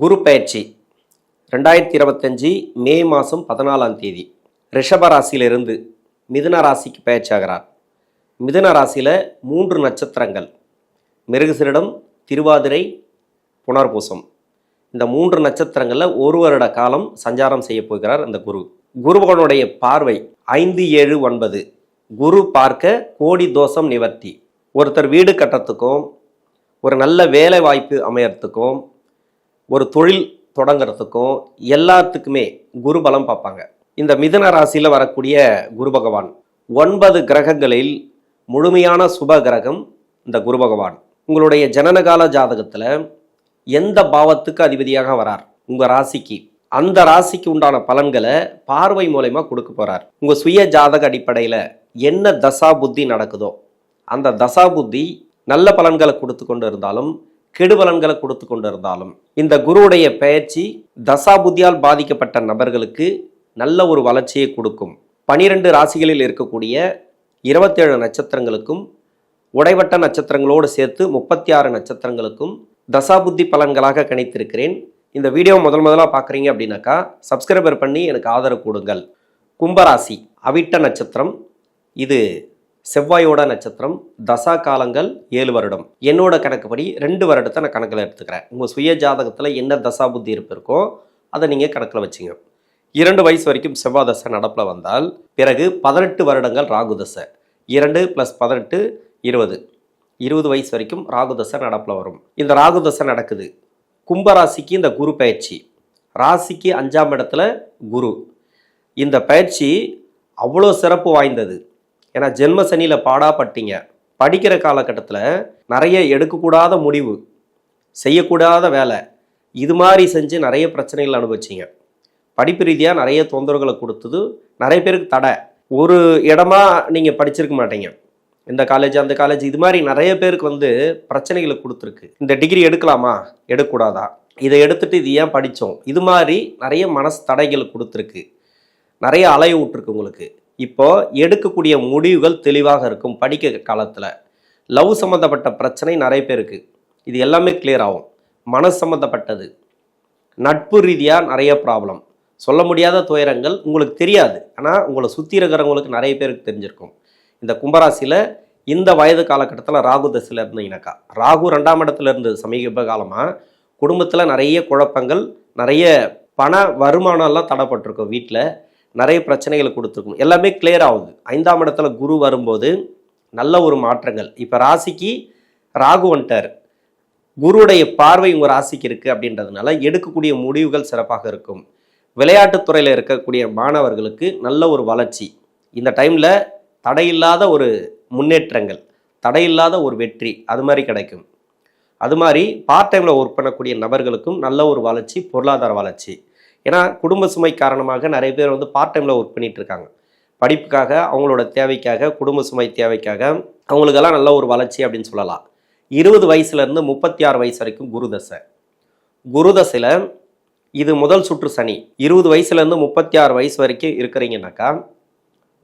குரு பயிற்சி. ரெண்டாயிரத்தி இருபத்தஞ்சி மே மாதம் பதினாலாம் தேதி. ரிஷப ராசியிலிருந்து மிதுன ராசிக்கு பயிற்சியாகிறார். மிதுன ராசியில் மூன்று நட்சத்திரங்கள். மிருகசிரிடம் திருவாதிரை புனர்பூசம். இந்த மூன்று நட்சத்திரங்களில் ஒரு வருட காலம் சஞ்சாரம் செய்ய போகிறார் அந்த குரு. குருபகனுடைய பார்வை ஐந்து ஏழு ஒன்பது. குரு பார்க்க கோடி தோஷம் நிவர்த்தி. ஒருத்தர் வீடு கட்டத்துக்கும் ஒரு நல்ல வேலை வாய்ப்பு அமையறதுக்கும் ஒரு தொழில் தொடங்குறதுக்கும் எல்லாத்துக்குமே குரு பலம் பார்ப்பாங்க. இந்த மிதன ராசியில் வரக்கூடிய குரு பகவான் ஒன்பது கிரகங்களில் முழுமையான சுப கிரகம் இந்த குரு பகவான். உங்களுடைய ஜனனகால ஜாதகத்தில் எந்த பாவத்துக்கு அதிபதியாக வரார்? உங்கள் ராசிக்கு. அந்த ராசிக்கு உண்டான பலன்களை பார்வை மூலயமா கொடுக்க போகிறார் உங்கள் சுய ஜாதக அடிப்படையில் என்ன தசா புத்தி நடக்குதோ அந்த தசா புத்தி நல்ல பலன்களை கொடுத்து கொண்டு இருந்தாலும் கெடுபலன்களை கொடுத்து கொண்டு இருந்தாலும் இந்த குருவுடைய பெயர்ச்சி தசாபுத்தியால் பாதிக்கப்பட்ட நபர்களுக்கு நல்ல ஒரு வளர்ச்சியை கொடுக்கும். பனிரெண்டு ராசிகளில் இருக்கக்கூடிய இருபத்தேழு நட்சத்திரங்களுக்கும் உடைவட்ட நட்சத்திரங்களோடு சேர்த்து முப்பத்தி ஆறு நட்சத்திரங்களுக்கும் தசாபுத்தி பலன்களாக கணித்திருக்கிறேன். இந்த வீடியோ முதல் முதலாக பார்க்குறீங்க அப்படின்னாக்கா சப்ஸ்கிரைபர் பண்ணி எனக்கு ஆதரவு கொடுங்கள். கும்பராசி அவிட்ட நட்சத்திரம். இது செவ்வாயோட நட்சத்திரம் தசா காலங்கள் ஏழு வருடம். என்னோட கணக்குப்படி ரெண்டு வருடத்தை நான் கணக்கில் எடுத்துக்கிறேன். உங்கள் சுய ஜாதகத்தில் என்ன தசா புத்தி இருப்பு இருக்கோ அதை நீங்கள் கணக்கில் வச்சுங்க. இரண்டு வயசு வரைக்கும் செவ்வாய் தசை நடப்பில் வந்தால் பிறகு பதினெட்டு வருடங்கள் ராகு தசை. இரண்டு ப்ளஸ் பதினெட்டு இருபது. இருபது வயசு வரைக்கும் ராகு தசை நடப்பில் வரும். இந்த ராகு தசை நடக்குது. கும்பராசிக்கு இந்த குரு பயிற்சி. ராசிக்கு அஞ்சாம் இடத்துல குரு. இந்த பயிற்சி அவ்வளோ சிறப்பு வாய்ந்தது. ஏன்னா ஜென்ம சனியில் பாடாப்பட்டீங்க. படிக்கிற காலகட்டத்தில் நிறைய எடுக்கக்கூடாத முடிவு செய்யக்கூடாத வேலை இது மாதிரி செஞ்சு நிறைய பிரச்சனைகள் அனுபவிச்சிங்க. படிப்பு ரீதியாக நிறைய தொந்தரவுகளை கொடுத்தது நிறைய பேருக்கு தடை. ஒரு இடமா நீங்கள் படிச்சிருக்க மாட்டீங்க. இந்த காலேஜ் அந்த காலேஜ் இது மாதிரி நிறைய பேருக்கு வந்து பிரச்சனைகளை கொடுத்துருக்கு. இந்த டிகிரி எடுக்கலாமா? எடுக்கக்கூடாதா? இதை எடுத்துட்டு இது ஏன் படித்தோம்? இது மாதிரி நிறைய மனசு தடைகள் கொடுத்துருக்கு. நிறைய அலைய விட்டுருக்கு உங்களுக்கு. இப்போ எடுக்கக்கூடிய முடிவுகள் தெளிவாக இருக்கும் படிக்க காலத்தில். லவ் சம்மந்தப்பட்ட பிரச்சனை நிறைய பேருக்கு. இது எல்லாமே கிளியர் ஆகும். மனசு சம்மந்தப்பட்டது நட்பு ரீதியாக நிறைய ப்ராப்ளம் சொல்ல முடியாத துயரங்கள் உங்களுக்கு தெரியாது. ஆனால் உங்களை சுற்றி இருக்கிறவங்களுக்கு நிறைய பேருக்கு தெரிஞ்சிருக்கும். இந்த கும்பராசியில் இந்த வயது காலகட்டத்தில் ராகு தசையில் இருந்தீங்கன்னாக்கா ராகு ரெண்டாம் இடத்துல இருந்து சமீப காலமாக குடும்பத்தில் நிறைய குழப்பங்கள் நிறைய பண வருமானம்லாம் தடைப்பட்டிருக்கும் வீட்டில் நிறைய பிரச்சனைகளை கொடுத்துருக்கும். எல்லாமே கிளியர் ஆகுது. ஐந்தாம் இடத்துல குரு வரும்போது நல்ல ஒரு மாற்றங்கள். இப்போ ராசிக்கு ராகு வந்துட்டார். குருடைய பார்வை உங்கள் ராசிக்கு இருக்குது அப்படின்றதுனால எடுக்கக்கூடிய முடிவுகள் சிறப்பாக இருக்கும். விளையாட்டுத் துறையில் இருக்கக்கூடிய மாணவர்களுக்கு நல்ல ஒரு வளர்ச்சி. இந்த டைமில் தடையில்லாத ஒரு முன்னேற்றங்கள் தடையில்லாத ஒரு வெற்றி அது மாதிரி கிடைக்கும். அது மாதிரி பார்ட் டைமில் ஒர்க் பண்ணக்கூடிய நபர்களுக்கும் நல்ல ஒரு வளர்ச்சி பொருளாதார வளர்ச்சி. ஏன்னா குடும்ப சுமை காரணமாக நிறைய பேர் வந்து பார்ட் டைமில் ஒர்க் பண்ணிகிட்டு இருக்காங்க படிப்புக்காக அவங்களோட தேவைக்காக குடும்ப சுமை தேவைக்காக அவங்களுக்கெல்லாம் நல்ல ஒரு வளர்ச்சி அப்படின்னு சொல்லலாம். இருபது வயசுலேருந்து முப்பத்தி ஆறு வயசு வரைக்கும் குருதசை குருதசையில் இது முதல் சுற்று சனி. இருபது வயசுலேருந்து முப்பத்தி ஆறு வயசு வரைக்கும் இருக்கிறீங்கனாக்கா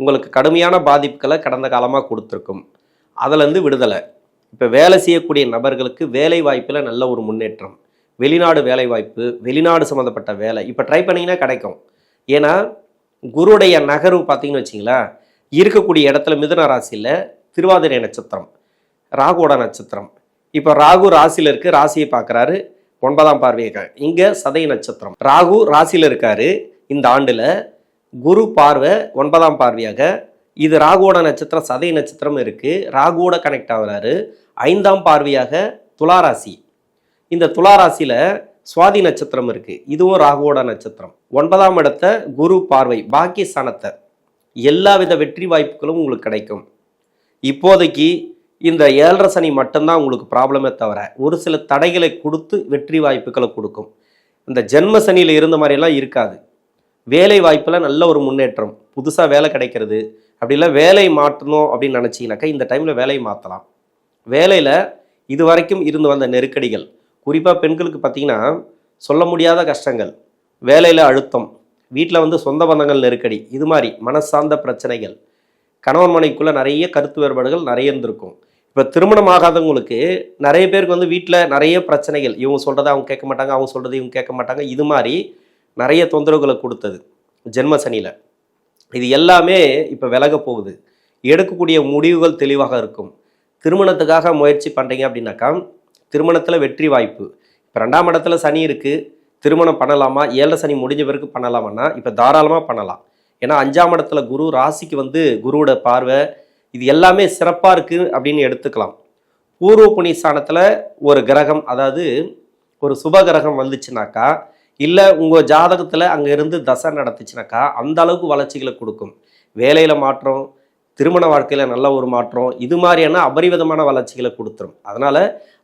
உங்களுக்கு கடுமையான பாதிப்புகளை கடந்த காலமாக கொடுத்துருக்கும். அதுலேருந்து விடுதலை. இப்போ வேலை செய்யக்கூடிய நபர்களுக்கு வேலை வாய்ப்பில் நல்ல ஒரு முன்னேற்றம். வெளிநாடு வேலைவாய்ப்பு வெளிநாடு சம்மந்தப்பட்ட வேலை இப்போ ட்ரை பண்ணிங்கன்னா கிடைக்கும். ஏன்னா குருடைய நகர்வு பார்த்தீங்கன்னு வச்சிங்களேன் இருக்கக்கூடிய இடத்துல மிதுன ராசியில் திருவாதிரை நட்சத்திரம் ராகுவோட நட்சத்திரம். இப்போ ராகு ராசியில் இருக்கு ராசியை பார்க்குறாரு ஒன்பதாம் பார்வையை இங்கே சதய நட்சத்திரம். ராகு ராசியில் இருக்காரு இந்த ஆண்டில் குரு பார்வை ஒன்பதாம் பார்வையாக இது ராகுவோட நட்சத்திரம் சதய நட்சத்திரம் இருக்குது ராகுவோட கனெக்ட் ஆகுறாரு. ஐந்தாம் பார்வையாக துளாராசி. இந்த துளாராசியில் சுவாதி நட்சத்திரம் இருக்குது இதுவும் ராகுவோட நட்சத்திரம். ஒன்பதாம் இடத்த குரு பார்வை பாக்கியஸ்தானத்தை எல்லா வித வெற்றி வாய்ப்புகளும் உங்களுக்கு கிடைக்கும். இப்போதைக்கு இந்த ஏழரை சனி மட்டும்தான் உங்களுக்கு ப்ராப்ளமே தவிர ஒரு சில தடைகளை கொடுத்து வெற்றி வாய்ப்புகளை கொடுக்கும். இந்த ஜென்ம சனியில் இருந்த மாதிரியெல்லாம் இருக்காது. வேலை வாய்ப்பில் நல்ல ஒரு முன்னேற்றம். புதுசாக வேலை கிடைக்கிறது. அப்படி இல்லை வேலை மாற்றணும் அப்படின்னு நினச்சிங்கனாக்கா இந்த டைமில் வேலையை மாற்றலாம் வேலையில் இது வரைக்கும் இருந்து வந்த நெருக்கடிகள் குறிப்பாக பெண்களுக்கு பார்த்தீங்கன்னா சொல்ல முடியாத கஷ்டங்கள் வேலையில் அழுத்தம் வீட்டில் வந்து சொந்த பந்தங்கள் நெருக்கடி இது மாதிரி மனசார்ந்த பிரச்சனைகள் கணவன் மனைக்குள்ளே நிறைய கருத்து வேறுபாடுகள் நிறைய இருந்திருக்கும். இப்போ இப்போ திருமணம் ஆகாதவங்களுக்கு நிறைய பேருக்கு வந்து வீட்டில் நிறைய பிரச்சனைகள் இவங்க சொல்கிறத அவங்க கேட்க மாட்டாங்க அவங்க சொல்கிறத இவங்க கேட்க மாட்டாங்க இது மாதிரி நிறைய தொந்தரவுகளை கொடுத்தது ஜென்ம சனியில். இது எல்லாமே இப்போ விலக போகுது. எடுக்கக்கூடிய முடிவுகள் தெளிவாக இருக்கும். திருமணத்துக்காக முயற்சி பண்ணுறீங்க அப்படின்னாக்கா திருமணத்தில் வெற்றி வாய்ப்பு. இப்போ ரெண்டாம் இடத்துல சனி இருக்குது திருமணம் பண்ணலாமா? ஏழரை சனி முடிஞ்ச பிறகு பண்ணலாமான்னா இப்போ தாராளமாக பண்ணலாம். ஏன்னா அஞ்சாம் இடத்துல குரு ராசிக்கு வந்து குருவோட பார்வை இது எல்லாமே சிறப்பாக இருக்குது அப்படின்னு எடுத்துக்கலாம். பூர்வ புண்ணிய ஸ்தானத்தில் ஒரு கிரகம் அதாவது ஒரு சுப கிரகம் வந்துச்சுனாக்கா இல்லை உங்கள் ஜாதகத்தில் அங்கே இருந்து தசை நடத்துச்சுனாக்கா அந்த அளவுக்கு வளர்ச்சிகளை கொடுக்கும். வேலையில் மாற்றம் திருமண வாழ்க்கையில் நல்ல ஒரு மாற்றம் இது மாதிரியான அபரிவிதமான வளர்ச்சிகளை கொடுத்துரும். அதனால்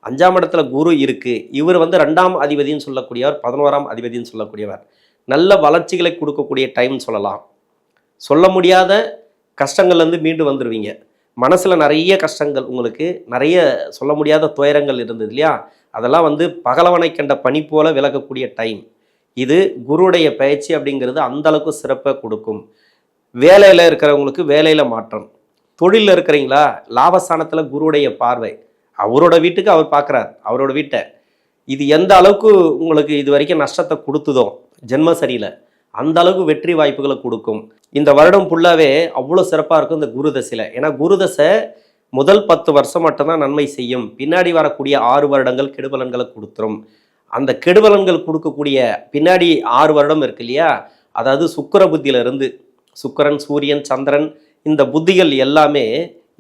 அஞ்சாம் இடத்துல குரு இருக்குது இவர் வந்து ரெண்டாம் அதிபதின்னு சொல்லக்கூடியவர் பதினோராம் அதிபதின்னு சொல்லக்கூடியவர். நல்ல வளர்ச்சிகளை கொடுக்கக்கூடிய டைம் சொல்லலாம். சொல்ல முடியாத கஷ்டங்கள்லேருந்து மீண்டு வந்துடுவீங்க மனசில் நிறைய கஷ்டங்கள் உங்களுக்கு நிறைய சொல்ல முடியாத துயரங்கள் இருந்தது இல்லையா? அதெல்லாம் வந்து பகலவனை கண்ட பனி போல விலகக்கூடிய டைம் இது குருடைய பயிற்சி அப்படிங்கிறது அந்த அளவுக்கு சிறப்பை கொடுக்கும். வேலையில் இருக்கிறவங்களுக்கு வேலையில் மாற்றம். தொழிலில் இருக்கிறீங்களா? லாபஸ்தானத்தில் குருவுடைய பார்வை. அவரோட வீட்டுக்கு அவர் பார்க்குறார் அவரோட வீட்டை. இது எந்த அளவுக்கு உங்களுக்கு இது வரைக்கும் நஷ்டத்தை கொடுத்துதோ ஜென்ம சரியில் அந்த அளவுக்கு வெற்றி வாய்ப்புகளை கொடுக்கும். இந்த வருடம் ஃபுல்லாகவே அவ்வளோ சிறப்பாக இருக்கும் இந்த குரு தசையில். ஏன்னா குரு தசை முதல் பத்து வருஷம் மட்டும்தான் நன்மை செய்யும். பின்னாடி வரக்கூடிய ஆறு வருடங்கள் கெடுபலன்களை கொடுத்துரும். அந்த கெடுபலன்கள் கொடுக்கக்கூடிய பின்னாடி ஆறு வருடம் இருக்கு இல்லையா? அதாவது சுக்கர புத்தியிலிருந்து சுக்கிரன் சூரியன் சந்திரன் இந்த புத்திகள் எல்லாமே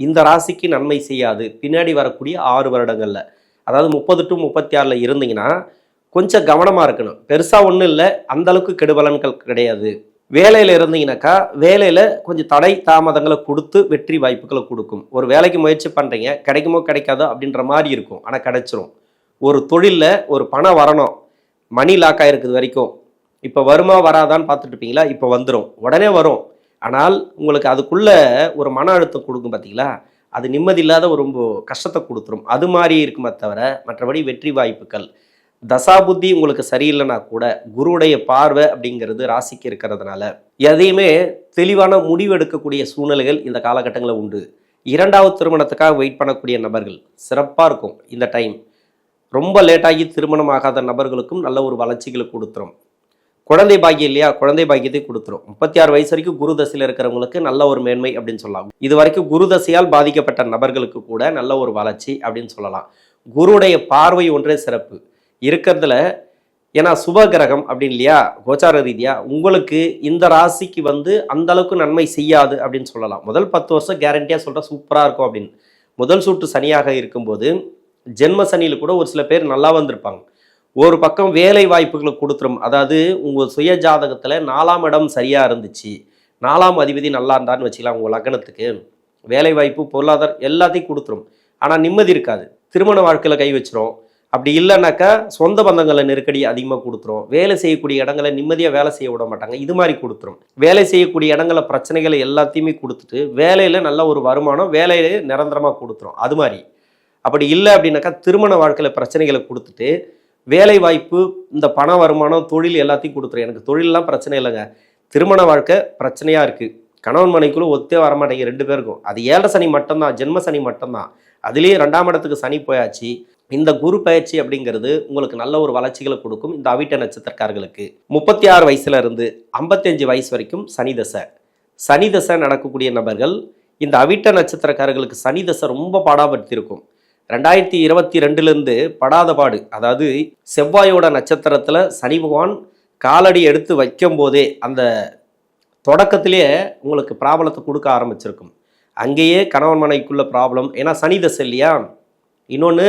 இந்த ராசிக்கு நன்மை செய்யாது. பின்னாடி வரக்கூடிய ஆறு வருடங்களில். அதாவது முப்பது டு முப்பத்தி ஆறில் இருந்தீங்கன்னா கொஞ்சம் கவனமாக இருக்கணும். பெருசாக ஒன்றும் இல்லை. அந்தளவுக்கு கெடுபலன்கள் கிடையாது. வேலையில் இருந்தீங்கன்னாக்கா வேலையில் கொஞ்சம் தடை தாமதங்களை கொடுத்து வெற்றி வாய்ப்புகளை கொடுக்கும். ஒரு வேலைக்கு முயற்சி பண்ணுறீங்க கிடைக்குமோ கிடைக்காதோ அப்படின்ற மாதிரி இருக்கும். ஆனால் கிடைச்சிரும். ஒரு தொழிலில் ஒரு பணம் வரணும். மணி லாக் ஆகிருக்குது வரைக்கும். இப்போ வருமா வராதான்னு பார்த்துட்டு இருப்பீங்களா இப்போ வந்துடும் உடனே வரும். ஆனால் உங்களுக்கு அதுக்குள்ள ஒரு மன அழுத்தம் கொடுக்கும் பார்த்தீங்களா அது நிம்மதி இல்லாத ஒரு ரொம்ப கஷ்டத்தை கொடுத்துரும். அது மாதிரி இருக்குமே தவிர மற்றபடி வெற்றி வாய்ப்புகள். தசாபுத்தி உங்களுக்கு சரியில்லைனா கூட குருவுடைய பார்வை அப்படிங்கிறது ராசிக்கு இருக்கிறதுனால. எதையுமே தெளிவான முடிவு எடுக்கக்கூடிய சூழ்நிலைகள் இந்த காலகட்டங்களில் உண்டு. இரண்டாவது திருமணத்துக்காக வெயிட் பண்ணக்கூடிய நபர்கள் சிறப்பாக இருக்கும் இந்த டைம் ரொம்ப லேட்டாகி திருமணம் ஆகாத நபர்களுக்கும் நல்ல ஒரு வளர்ச்சிகளை கொடுத்துரும். குழந்தை பாக்கியம் இல்லையா? குழந்தை பாக்கியத்தை கொடுத்துரும். முப்பத்தி ஆறு வயசு வரைக்கும் குரு தசையில் இருக்கிறவங்களுக்கு நல்ல ஒரு மேன்மை அப்படின்னு சொல்லலாம் இது வரைக்கும் குரு தசையால் பாதிக்கப்பட்ட நபர்களுக்கு கூட நல்ல ஒரு வளர்ச்சி அப்படின்னு சொல்லலாம். குருடைய பார்வை ஒன்றே சிறப்பு. இருக்கிறதுல ஏன்னா சுப கிரகம் அப்படின்னு இல்லையா? கோச்சார ரீதியா உங்களுக்கு இந்த ராசிக்கு வந்து அந்த அளவுக்கு நன்மை செய்யாது அப்படின்னு சொல்லலாம். முதல் பத்து வருஷம் கேரண்டியா சொல்ற சூப்பரா இருக்கும் அப்படின்னு. முதல் சூட்டு சனியாக இருக்கும்போது ஜென்ம சனியில் கூட ஒரு சில பேர் நல்லா வந்திருப்பாங்க. ஒரு பக்கம் வேலை வாய்ப்புகளை கொடுத்துரும். அதாவது உங்கள் சுய ஜாதகத்தில் நாலாம் இடம் சரியாக இருந்துச்சு. நாலாம் அதிபதி நல்லா இருந்தான்னு வச்சுக்கலாம் உங்கள் லக்னத்துக்கு. வேலை வாய்ப்பு பொருளாதாரம் எல்லாத்தையும் கொடுத்துரும். ஆனால் நிம்மதி இருக்காது. திருமண வாழ்க்கையில் கை வச்சிரும். அப்படி இல்லைனாக்கா சொந்த பந்தங்களை நெருக்கடி அதிகமாக கொடுத்துரும். வேலை செய்யக்கூடிய இடங்களை நிம்மதியாக வேலை செய்ய விட மாட்டாங்க. இது மாதிரி கொடுத்துரும். வேலை செய்யக்கூடிய இடங்கள பிரச்சனைகளை எல்லாத்தையுமே கொடுத்துட்டு வேலையில் நல்ல ஒரு வருமானம் வேலையில நிரந்தரமாக கொடுத்துரும். அது மாதிரி. அப்படி இல்லை அப்படின்னாக்கா திருமண வாழ்க்கையில் பிரச்சனைகளை கொடுத்துட்டு வேலை வாய்ப்பு இந்த பண வருமானம் தொழில் எல்லாத்தையும் கொடுத்துரும். எனக்கு தொழிலெலாம் பிரச்சனை இல்லைங்க. திருமண வாழ்க்கை பிரச்சனையாக இருக்குது கணவன் மனைக்குள்ளே ஒத்தே வரமாட்டேங்க ரெண்டு பேருக்கும். அது ஏழரை சனி மட்டும்தான் ஜென்ம சனி மட்டும்தான். அதுலேயும் ரெண்டாம் இடத்துக்கு சனி போயாச்சு. இந்த குரு பயிற்சி அப்படிங்கிறது உங்களுக்கு நல்ல ஒரு வளர்ச்சிகளை கொடுக்கும் இந்த அவிட்ட நட்சத்திரக்காரர்களுக்கு. முப்பத்தி ஆறு வயசுல இருந்து ஐம்பத்தஞ்சு வயசு வரைக்கும் சனி தசை. சனி தசை நடக்கக்கூடிய நபர்கள் இந்த அவிட்ட நட்சத்திரக்காரர்களுக்கு சனி தசை ரொம்ப பாடாபடுத்தியிருக்கும். ரெண்டாயிரத்தி இருபத்தி ரெண்டுலேருந்து படாத பாடு அதாவது செவ்வாயோட நட்சத்திரத்தில் சனி பகவான் காலடி எடுத்து வைக்கும் போதே அந்த தொடக்கத்திலேயே உங்களுக்கு ப்ராப்ளத்தை கொடுக்க ஆரம்பிச்சிருக்கும். அங்கேயே கணவன் மனைக்குள்ள ப்ராப்ளம். ஏன்னா சனி தசை இல்லையா? இன்னொன்று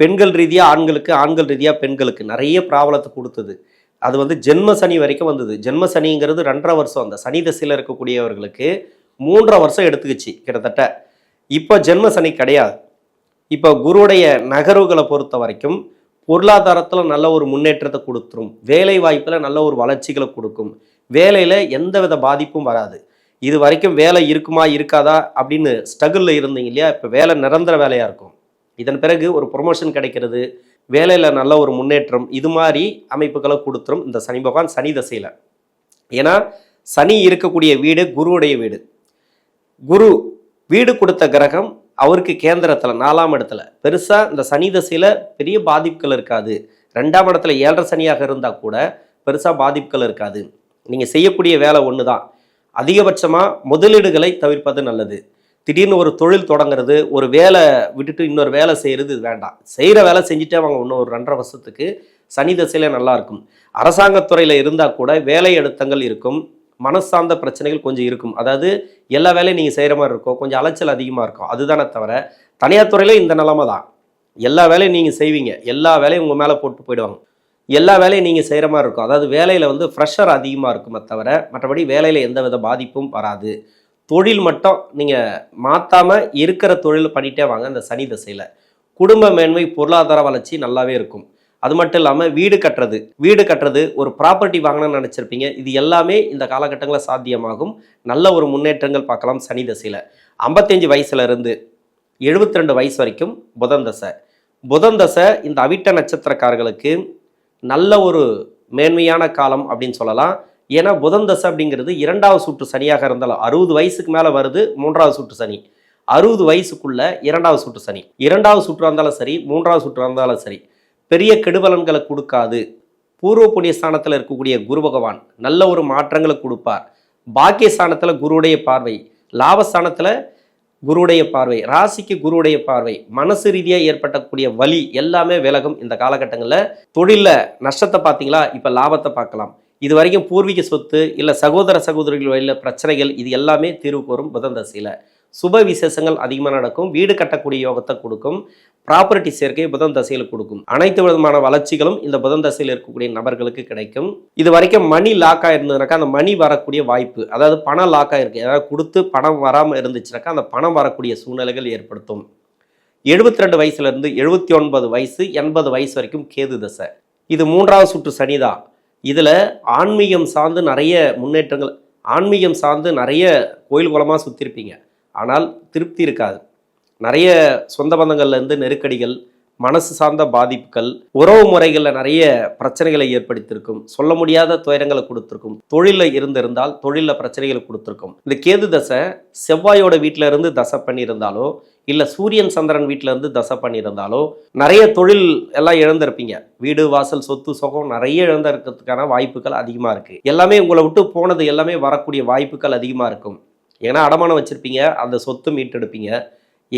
பெண்கள் ரீதியாக ஆண்களுக்கு ஆண்கள் ரீதியாக பெண்களுக்கு நிறைய ப்ராப்ளத்தை கொடுத்தது. அது வந்து ஜென்ம சனி வரைக்கும் வந்தது. ஜென்ம சனிங்கிறது ரெண்டரை வருஷம். அந்த சனி தசையில் இருக்கக்கூடியவர்களுக்கு மூன்றரை வருஷம் எடுத்துக்கிச்சு கிட்டத்தட்ட. இப்போ ஜென்ம சனி கிடையாது. இப்போ குருவுடைய நகர்வுகளை பொறுத்த வரைக்கும் பொருளாதாரத்தில் நல்ல ஒரு முன்னேற்றத்தை கொடுத்துரும். வேலை வாய்ப்பில் நல்ல ஒரு வளர்ச்சிகளை கொடுக்கும். வேலையில் எந்தவித பாதிப்பும் வராது. இது வரைக்கும் வேலை இருக்குமா இருக்காதா அப்படின்னு ஸ்ட்ரகிளில் இருந்தீங்க இல்லையா? இப்போ வேலை நிரந்தர வேலையாக இருக்கும். இதன் பிறகு ஒரு ப்ரொமோஷன் கிடைக்கிறது. வேலையில் நல்ல ஒரு முன்னேற்றம். இது மாதிரி அமைப்புகளை கொடுத்துரும் இந்த சனி பகவான் சனி தசையில். ஏன்னா சனி இருக்கக்கூடிய வீடு குருவுடைய வீடு. குரு வீடு கொடுத்த கிரகம் அவருக்கு கேந்திரத்தில் நாலாம் இடத்துல. பெருசாக இந்த சனி தசையில் பெரிய பாதிப்புகள் இருக்காது. ரெண்டாம் இடத்துல ஏழரை சனியாக இருந்தால் கூட பெருசாக பாதிப்புகள் இருக்காது. நீங்கள் செய்யக்கூடிய வேலை ஒன்று தான் அதிகபட்சமாக முதலீடுகளை தவிர்ப்பது நல்லது. திடீர்னு ஒரு தொழில் தொடங்குறது ஒரு வேலை விட்டுட்டு இன்னொரு வேலை செய்கிறது இது வேண்டாம். செய்கிற வேலை செஞ்சுட்டே அவங்க இன்னும் ஒரு ரெண்டரை வருஷத்துக்கு சனி தசையில் நல்லா இருக்கும். அரசாங்கத்துறையில் இருந்தால் கூட வேலை அழுத்தங்கள் இருக்கும். மனசார்ந்த பிரச்சனைகள் கொஞ்சம் இருக்கும். அதாவது எல்லா வேலையும் நீங்கள் செய்கிற மாதிரி இருக்கும். கொஞ்சம் அலைச்சல் அதிகமாக இருக்கும். அதுதானே தவிர தனியார் துறையில் இந்த நிலமை தான். எல்லா வேலையும் நீங்கள் செய்வீங்க. எல்லா வேலையும் உங்கள் மேலே போட்டு போயிடுவாங்க. எல்லா வேலையும் நீங்கள் செய்கிற மாதிரி இருக்கும். அதாவது வேலையில் வந்து ஃப்ரெஷர் அதிகமாக இருக்குமே தவிர மற்றபடி வேலையில் எந்த வித பாதிப்பும் வராது. தொழில் மட்டும் நீங்கள் மாற்றாமல் இருக்கிற தொழில் பண்ணிகிட்டே வாங்க. அந்த சனி தசையில். குடும்ப மேன்மை பொருளாதார வளர்ச்சி நல்லாவே இருக்கும். அது மட்டும் இல்லாமல் வீடு கட்டுறது. வீடு கட்டுறது ஒரு ப்ராப்பர்ட்டி வாங்கணும்னு நினச்சிருப்பீங்க. இது எல்லாமே இந்த காலகட்டங்களில் சாத்தியமாகும். நல்ல ஒரு முன்னேற்றங்கள் பார்க்கலாம் சனி தசையில். ஐம்பத்தஞ்சு வயசுலேருந்து எழுபத்தி ரெண்டு வயசு வரைக்கும் புதன் தசை. புதன் தசை இந்த அவிட்ட நட்சத்திரக்காரர்களுக்கு நல்ல ஒரு மேன்மையான காலம் அப்படின்னு சொல்லலாம். ஏன்னா புதன் தசை அப்படிங்கிறது இரண்டாவது சுற்று சனியாக இருந்தாலும் அறுபது வயசுக்கு மேலே வருது மூன்றாவது சுற்று சனி. அறுபது வயசுக்குள்ள இரண்டாவது சுற்று சனி. இரண்டாவது சுற்று இருந்தாலும் சரி மூன்றாவது சுற்று இருந்தாலும் சரி. பெரிய கெடுபலன்களை கொடுக்காது. பூர்வ புண்ணிய ஸ்தானத்தில் இருக்கக்கூடிய குரு பகவான் நல்ல ஒரு மாற்றங்களை கொடுப்பார். பாக்கிய ஸ்தானத்தில் குருவுடைய பார்வை லாபஸ்தானத்தில் குருவுடைய பார்வை ராசிக்கு குருவுடைய பார்வை மனசு ரீதியாக ஏற்பட்டக்கூடிய வலி எல்லாமே விலகும் இந்த காலகட்டங்களில். தொழிலில் நஷ்டத்தை பார்த்தீங்களா? இப்போ லாபத்தை பார்க்கலாம். இது வரைக்கும் பூர்வீக சொத்து இல்லை சகோதர சகோதரிகள் வழியில் பிரச்சனைகள் இது எல்லாமே தீர்வு கோரும் புதன் தசையில். சுப விசேஷங்கள் அதிகமாக நடக்கும். வீடு கட்டக்கூடிய யோகத்தை கொடுக்கும். ப்ராப்பர்ட்டி சேர்க்கை புதன் தசையில் கொடுக்கும். அனைத்து விதமான வளர்ச்சிகளும் இந்த புதன் தசையில் இருக்கக்கூடிய நபர்களுக்கு கிடைக்கும். இது வரைக்கும் மணி லாக் ஆயிருந்ததுனாக்கா அந்த மணி வரக்கூடிய வாய்ப்பு அதாவது பணம் லாக் ஆயிருக்கு. ஏதாவது கொடுத்து பணம் வராமல் இருந்துச்சுனாக்கா அந்த பணம் வரக்கூடிய சூழ்நிலைகள் ஏற்படுத்தும். எழுபத்தி ரெண்டு வயசுலேருந்து எழுபத்தி ஒன்பது வயசு எண்பது வயசு வரைக்கும் கேது தசை. இது மூன்றாவது சுற்று சனிதா இதில் ஆன்மீகம் சார்ந்து நிறைய முன்னேற்றங்கள் ஆன்மீகம் சார்ந்து நிறைய கோயில் குளமாக சுற்றிருப்பீங்க ஆனால் திருப்தி இருக்காது. நிறைய சொந்த பந்தங்கள்லேருந்து நெருக்கடிகள் மனசு சார்ந்த பாதிப்புகள் உறவு முறைகளில் நிறைய பிரச்சனைகளை ஏற்படுத்தியிருக்கும். சொல்ல முடியாத துயரங்களை கொடுத்துருக்கும். தொழிலில் இருந்திருந்தால் தொழிலில் பிரச்சனைகளை கொடுத்துருக்கும். இந்த கேது தசை செவ்வாயோட வீட்டில இருந்து தசை பண்ணியிருந்தாலோ இல்லை சூரியன் சந்திரன் வீட்டில இருந்து தசை பண்ணியிருந்தாலோ நிறைய தொழில் எல்லாம் இழந்திருப்பீங்க. வீடு வாசல் சொத்து சுகம் நிறைய இழந்திருக்கிறதுக்கான வாய்ப்புகள் அதிகமாக இருக்குது எல்லாமே உங்களை விட்டு போனது எல்லாமே வரக்கூடிய வாய்ப்புகள் அதிகமாக இருக்கும். ஏன்னா அடமானம் வச்சுருப்பீங்க அந்த சொத்து மீட்டெடுப்பீங்க.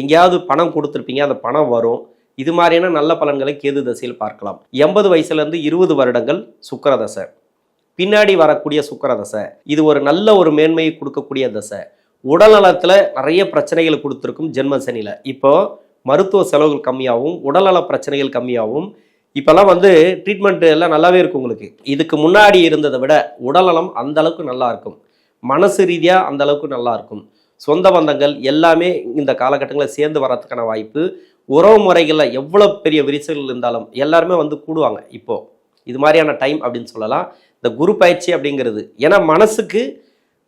எங்கேயாவது பணம் கொடுத்துருப்பீங்க அந்த பணம் வரும். இது மாதிரியான நல்ல பலன்களை கேது தசையில் பார்க்கலாம். எண்பது வயசுலேருந்து இருபது வருடங்கள் சுக்கர தசை பின்னாடி வரக்கூடிய சுக்கர தசை இது ஒரு நல்ல ஒரு மேன்மையை கொடுக்கக்கூடிய தசை. உடல் நலத்தில் நிறைய பிரச்சனைகள் கொடுத்துருக்கும் ஜென்ம சனியில். இப்போது மருத்துவ செலவுகள் கம்மியாகவும் உடல்நல பிரச்சனைகள் கம்மியாகவும் இப்போல்லாம் வந்து ட்ரீட்மெண்ட் எல்லாம் நல்லாவே இருக்கும் உங்களுக்கு. இதுக்கு முன்னாடி இருந்ததை விட உடல்நலம் அந்த அளவுக்கு நல்லா இருக்கும். மனசு ரீதியாக அந்த அளவுக்கு நல்லா இருக்கும். சொந்த பந்தங்கள் எல்லாமே இந்த காலகட்டங்களில் சேர்ந்து வர்றதுக்கான வாய்ப்பு. உறவு முறைகளில் எவ்வளோ பெரிய விரிசல்கள் இருந்தாலும் எல்லாருமே வந்து கூடுவாங்க. இப்போது இது மாதிரியான டைம் அப்படின்னு சொல்லலாம். இந்த குரு பயிற்சி அப்படிங்கிறது. ஏன்னா மனசுக்கு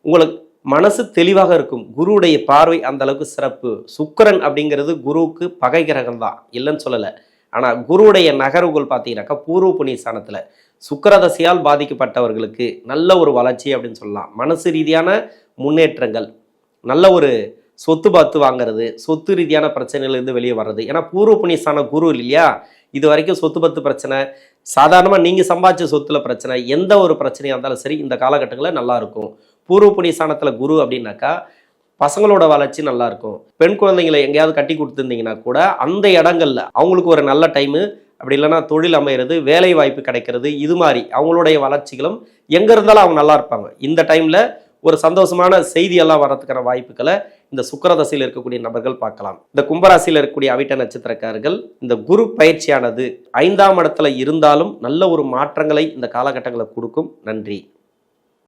உங்களுக்கு மனசு தெளிவாக இருக்கும். குருவுடைய பார்வை அந்த அளவுக்கு சிறப்பு. சுக்கரன் அப்படிங்கிறது குருவுக்கு பகை கிரகம் தான் இல்லைன்னு சொல்லலை. ஆனால் குருவுடைய நகர்வுகள் பார்த்தீங்கன்னாக்கா பூர்வ புண்ணிய ஸ்தானத்தில் சுக்கரதசையால் பாதிக்கப்பட்டவர்களுக்கு நல்ல ஒரு வளர்ச்சி அப்படின்னு சொல்லலாம். மனசு ரீதியான முன்னேற்றங்கள் நல்ல ஒரு சொத்து பார்த்து வாங்குறது சொத்து ரீதியான பிரச்சனையிலேருந்து வெளியே வர்றது. ஏன்னா பூர்வ புண்ணியஸ்தான குரு இல்லையா? இது வரைக்கும் சொத்து பத்து பிரச்சனை சாதாரணமாக நீங்கள் சம்பாதிச்ச சொத்துல பிரச்சனை எந்த ஒரு பிரச்சனையாக இருந்தாலும் சரி இந்த காலகட்டங்களில் நல்லாயிருக்கும் பூர்வ புண்ணியஸ்தானத்தில் குரு அப்படின்னாக்கா பசங்களோட வளர்ச்சி நல்லாயிருக்கும் பெண் குழந்தைங்களை எங்கேயாவது கட்டி கொடுத்துருந்தீங்கன்னா கூட அந்த இடங்கள்ல அவங்களுக்கு ஒரு நல்ல டைமு அப்படி இல்லைன்னா தொழில் அமைகிறது வேலை வாய்ப்பு கிடைக்கிறது இது மாதிரி அவங்களுடைய வளர்ச்சிகளும் எங்கே இருந்தாலும் அவங்க நல்லா இருப்பாங்க. இந்த டைமில் ஒரு சந்தோஷமான செய்தியெல்லாம் வர்றதுக்கான வாய்ப்புகளை இந்த சுக்கரதசையில் இருக்கக்கூடிய நபர்கள் பார்க்கலாம். இந்த கும்பராசியில் இருக்கக்கூடிய அவிட்ட நட்சத்திரக்காரர்கள் இந்த குரு பயிற்சியானது ஐந்தாம் இடத்துல இருந்தாலும் நல்ல ஒரு மாற்றங்களை இந்த காலகட்டங்களை கொடுக்கும். நன்றி.